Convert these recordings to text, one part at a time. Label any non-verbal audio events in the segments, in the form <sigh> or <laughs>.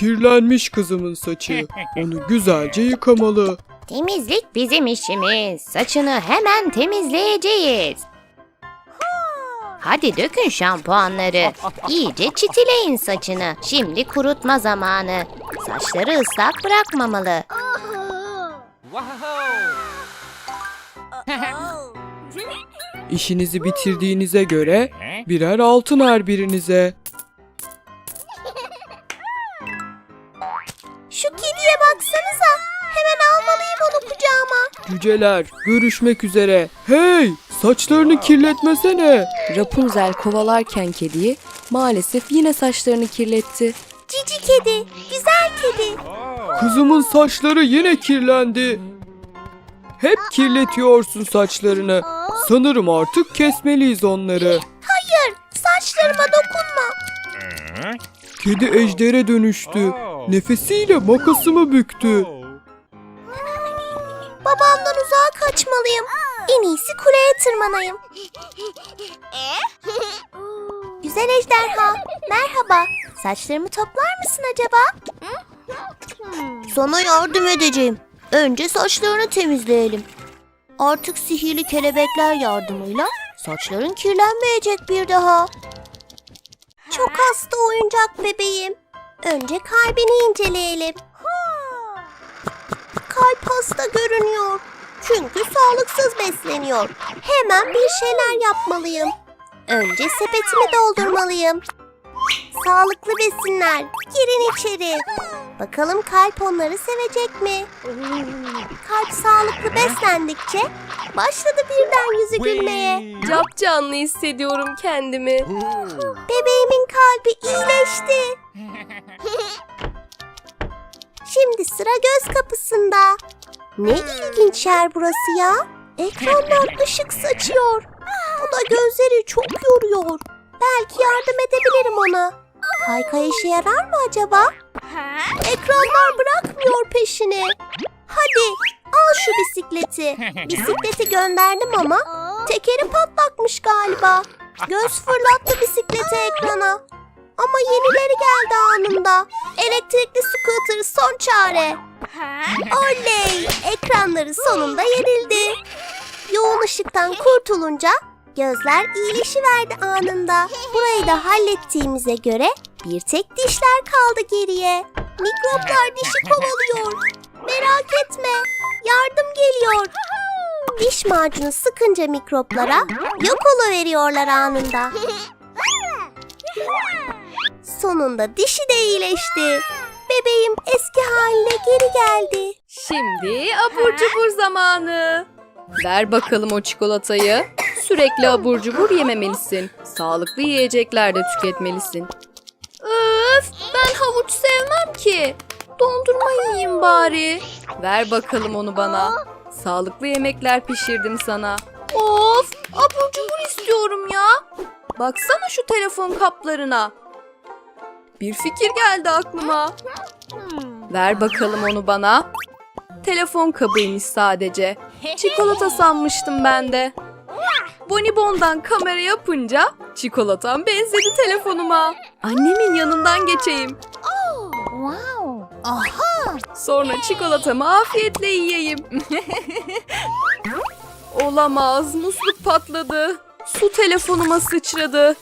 Kirlenmiş kızımın saçı. <laughs> Onu güzelce yıkamalı. Temizlik bizim işimiz. Saçını hemen temizleyeceğiz. Hadi dökün şampuanları. İyice çitileyin saçını. Şimdi kurutma zamanı. Saçları ıslak bırakmamalı. İşinizi bitirdiğinize göre birer altın her birinize. Cüceler görüşmek üzere. Hey saçlarını kirletmesene. Rapunzel kovalarken kediyi maalesef yine saçlarını kirletti. Cici kedi, güzel kedi. Kızımın saçları yine kirlendi. Hep kirletiyorsun saçlarını. Sanırım artık kesmeliyiz onları. Saçlarıma dokunma. Kedi ejdere dönüştü. Nefesiyle makasımı büktü. Babamdan uzağa kaçmalıyım. En iyisi kuleye tırmanayım. <laughs> Güzel ejderha, merhaba. Saçlarımı toplar mısın acaba? Sana yardım edeceğim. Önce saçlarını temizleyelim. Artık sihirli kelebekler yardımıyla saçların kirlenmeyecek bir daha. Çok hasta oyuncak bebeğim. Önce kalbini inceleyelim. Kalp hasta görünüyor. Çünkü sağlıksız besleniyor. Hemen bir şeyler yapmalıyım. Önce sepetimi doldurmalıyım. Sağlıklı besinler. Girin içeri. Bakalım kalp onları sevecek mi? Kalp sağlıklı beslendikçe başladı birden yüzü gülmeye. Cap canlı hissediyorum kendimi. Bebeğimin kalbi iyileşti. <laughs> Şimdi sıra göz kapısında. Ne ilginç yer burası ya. Ekranlar ışık saçıyor. Bu da gözleri çok yoruyor. Belki yardım edebilirim ona. Kaykay işe yarar mı acaba? Ekranlar bırakmıyor peşini. Hadi al şu bisikleti. Bisikleti gönderdim ama tekeri patlakmış galiba. Göz fırlattı bisikleti ekrana. Ama yenileri geldi anında. Elektrikli scooter son çare. Oley! Ekranları sonunda yenildi. Yoğun ışıktan kurtulunca gözler iyileşiverdi anında. Burayı da hallettiğimize göre bir tek dişler kaldı geriye. Mikroplar dişi kovalıyor. Merak etme, yardım geliyor. Diş macunu sıkınca mikroplara yok oluveriyorlar anında. Sonunda dişi de iyileşti. Bebeğim eski haline geri geldi. Şimdi abur cubur zamanı. Ver bakalım o çikolatayı. Sürekli abur cubur yememelisin. Sağlıklı yiyecekler de tüketmelisin. Öf ben havuç sevmem ki. Dondurma yiyeyim bari. Ver bakalım onu bana. Sağlıklı yemekler pişirdim sana. Of abur cubur istiyorum ya. Baksana şu telefon kaplarına. Bir fikir geldi aklıma. Ver bakalım onu bana. Telefon kabıymış sadece. Çikolata <laughs> sanmıştım ben de. Bonibon'dan kamera yapınca çikolatam benzedi telefonuma. Annemin yanından geçeyim. Sonra çikolatamı afiyetle yiyeyim. <laughs> Olamaz, musluk patladı. Su telefonuma sıçradı.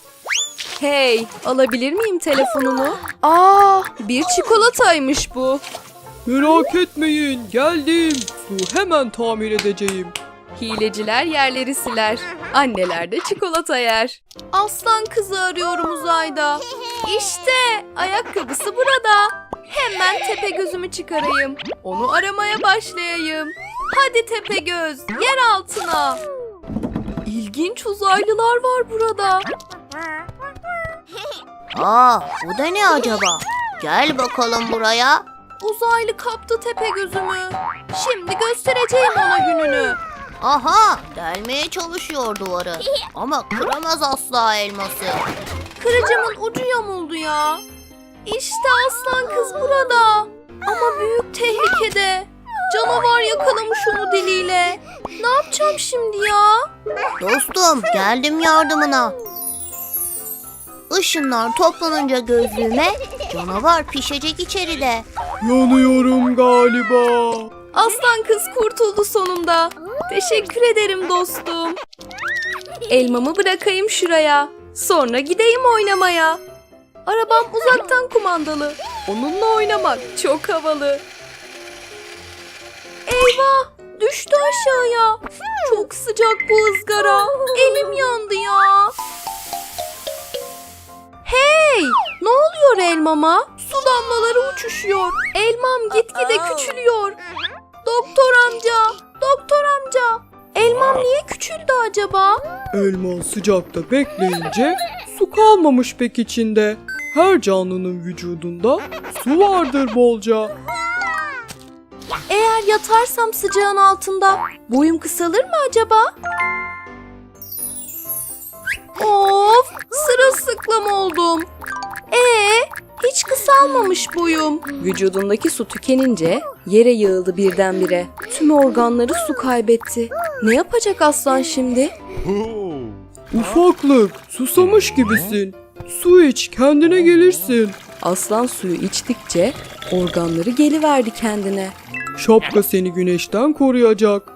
Hey, alabilir miyim telefonunu? Aa, bir çikolataymış bu. Merak etmeyin geldim. Su hemen tamir edeceğim. Hileciler yerleri siler. Anneler de çikolata yer. Aslan kızı arıyorum uzayda. İşte ayakkabısı burada. Hemen tepe gözümü çıkarayım. Onu aramaya başlayayım. Hadi tepe göz, yer altına. İlginç uzaylılar var burada. Aa, bu da ne acaba? Gel bakalım buraya. Uzaylı kaptı tepe gözümü. Şimdi göstereceğim ona gününü. Aha, delmeye çalışıyor duvarı. Ama kıramaz asla elması. Kırıcımın ucu yamuldu ya. İşte aslan kız burada. Ama büyük tehlikede. Canavar yakalamış onu diliyle. Ne yapacağım şimdi ya? Dostum, geldim yardımına. Işınlar toplanınca gözlüğüme canavar pişecek içeride. Yanıyorum galiba. Aslan kız kurtuldu sonunda. Teşekkür ederim dostum. Elmamı bırakayım şuraya. Sonra gideyim oynamaya. Arabam uzaktan kumandalı. Onunla oynamak çok havalı. Eyvah! Düştü aşağıya. Çok sıcak bu ızgara. Elim yandı ya. Hey! Ne oluyor elmama? Su damlaları uçuşuyor. Elmam gitgide küçülüyor. Doktor amca, doktor amca. Elmam niye küçüldü acaba? Elma sıcakta bekleyince su kalmamış pek içinde. Her canlının vücudunda su vardır bolca. Eğer yatarsam sıcağın altında boyum kısalır mı acaba? Kısalmamış boyum. Vücudundaki su tükenince yere yığıldı birdenbire. Tüm organları su kaybetti. Ne yapacak aslan şimdi? Ufaklık, susamış gibisin. Su iç, kendine gelirsin. Aslan suyu içtikçe organları geliverdi kendine. Şapka seni güneşten koruyacak.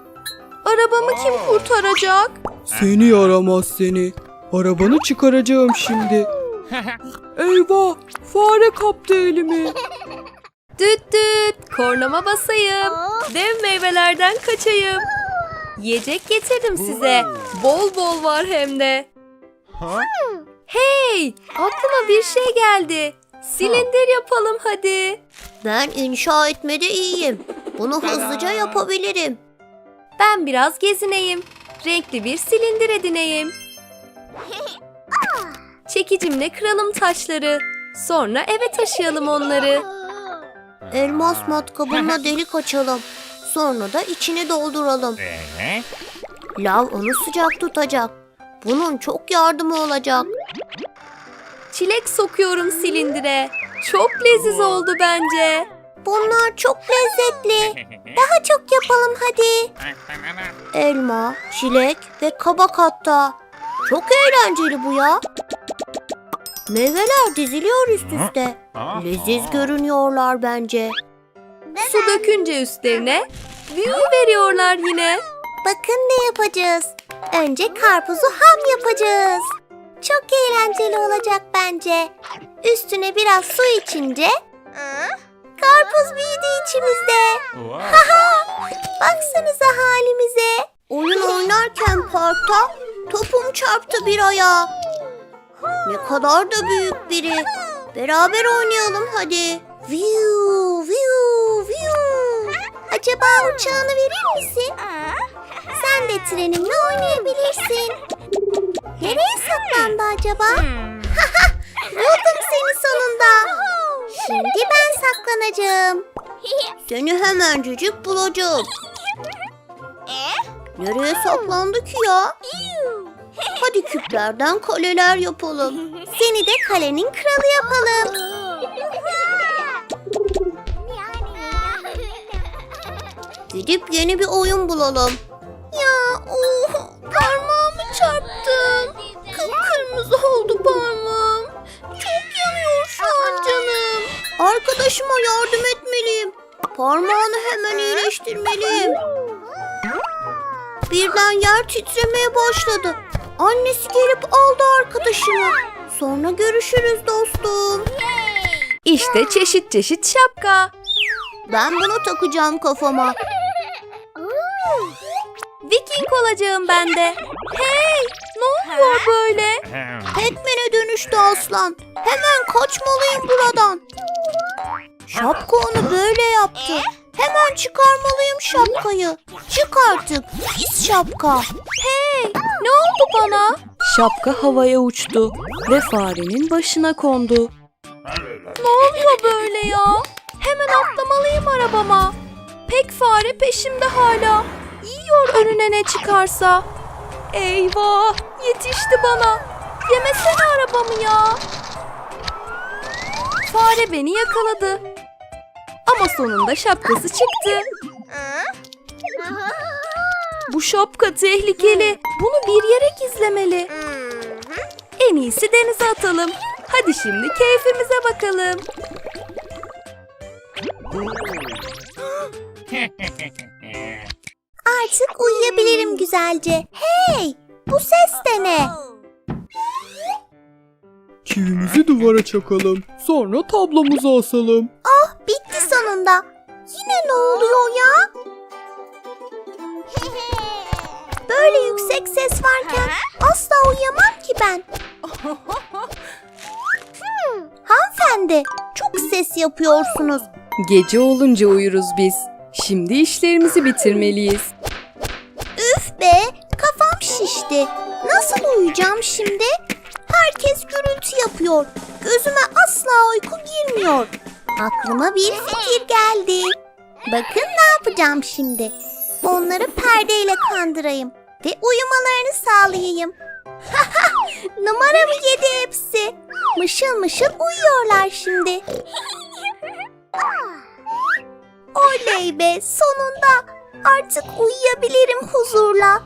Arabamı kim kurtaracak? Seni yaramaz seni. Arabanı çıkaracağım şimdi. <laughs> Eyvah, fare kaptı elimi. <laughs> Düt düt, kornama basayım. Dev meyvelerden kaçayım. Yiyecek getirdim size. Bol bol var hem de. Hey, aklıma bir şey geldi. Silindir yapalım hadi. Ben inşa etmede iyiyim. Bunu hızlıca yapabilirim. Ben biraz gezineyim. Renkli bir silindir edineyim. <laughs> Çekicimle kıralım taşları. Sonra eve taşıyalım onları. Elmas matkabına <laughs> delik açalım. Sonra da içini dolduralım. Lav onu sıcak tutacak. Bunun çok yardımı olacak. Çilek sokuyorum silindire. Çok leziz oldu bence. Bunlar çok lezzetli. Daha çok yapalım hadi. Elma, çilek ve kabak hatta. Çok eğlenceli bu ya. Meyveler diziliyor üst üste. Leziz görünüyorlar bence. Su dökünce üstlerine büyü veriyorlar yine. Bakın ne yapacağız. Önce karpuzu ham yapacağız. Çok eğlenceli olacak bence. Üstüne biraz su içince karpuz büyüdü içimizde. <laughs> Baksanıza halimize. Oyun oynarken parkta topum çarptı bir ayağa. Ne kadar da büyük biri. Beraber oynayalım hadi. Viu, viu, viu. Acaba uçağını verir misin? Sen de trenimle oynayabilirsin. Nereye saklandı acaba? <laughs> Buldum seni sonunda. Şimdi ben saklanacağım. Seni hemencecik bulacağım. Nereye saklandı ki ya? Hadi küplerden kaleler yapalım. Seni de kalenin kralı yapalım. Gidip yeni bir oyun bulalım. Ya oh, parmağımı çarptım. Kıpkırmızı oldu parmağım. Çok yanıyor şu an canım. Arkadaşıma yardım etmeliyim. Parmağını hemen iyileştirmeliyim. Birden yer titremeye başladı. Annesi gelip aldı arkadaşımı. Sonra görüşürüz dostum. İşte çeşit çeşit şapka. Ben bunu takacağım kafama. Viking olacağım ben de. Hey, ne oluyor böyle? Pac-Man'e dönüştü aslan. Hemen kaçmalıyım buradan. Şapka onu böyle yaptı. Hemen çıkarmalıyım şapkayı. Çık artık pis şapka. Hey? Şapka havaya uçtu ve farenin başına kondu. Ne oluyor böyle ya? Hemen atlamalıyım arabama. Pek fare peşimde hala. Yiyor önüne ne çıkarsa. Eyvah, yetişti bana. Yemesene arabamı ya. Fare beni yakaladı. Ama sonunda şapkası çıktı. Bu şapka tehlikeli. Bunu bir yere gizlemeli. En iyisi denize atalım. Hadi şimdi keyfimize bakalım. <laughs> Artık uyuyabilirim güzelce. Hey! Bu ses de ne? Çivimizi duvara çakalım. Sonra tablomuza asalım. Bitti sonunda. Yine ne oluyor ya? <laughs> Böyle yüksek ses varken asla uyuyamam ki ben. Hmm, hanımefendi, çok ses yapıyorsunuz. Gece olunca uyuruz biz. Şimdi işlerimizi bitirmeliyiz. Üf be, kafam şişti. Nasıl uyuyacağım şimdi? Herkes gürültü yapıyor. Gözüme asla uyku girmiyor. Aklıma bir fikir geldi. Bakın ne yapacağım şimdi. Onları perdeyle kandırayım ve uyumalarını sağlayayım. <laughs> Numaramı yedi hepsi. Mışıl mışıl uyuyorlar şimdi. <laughs> Oley be sonunda. Artık uyuyabilirim huzurla.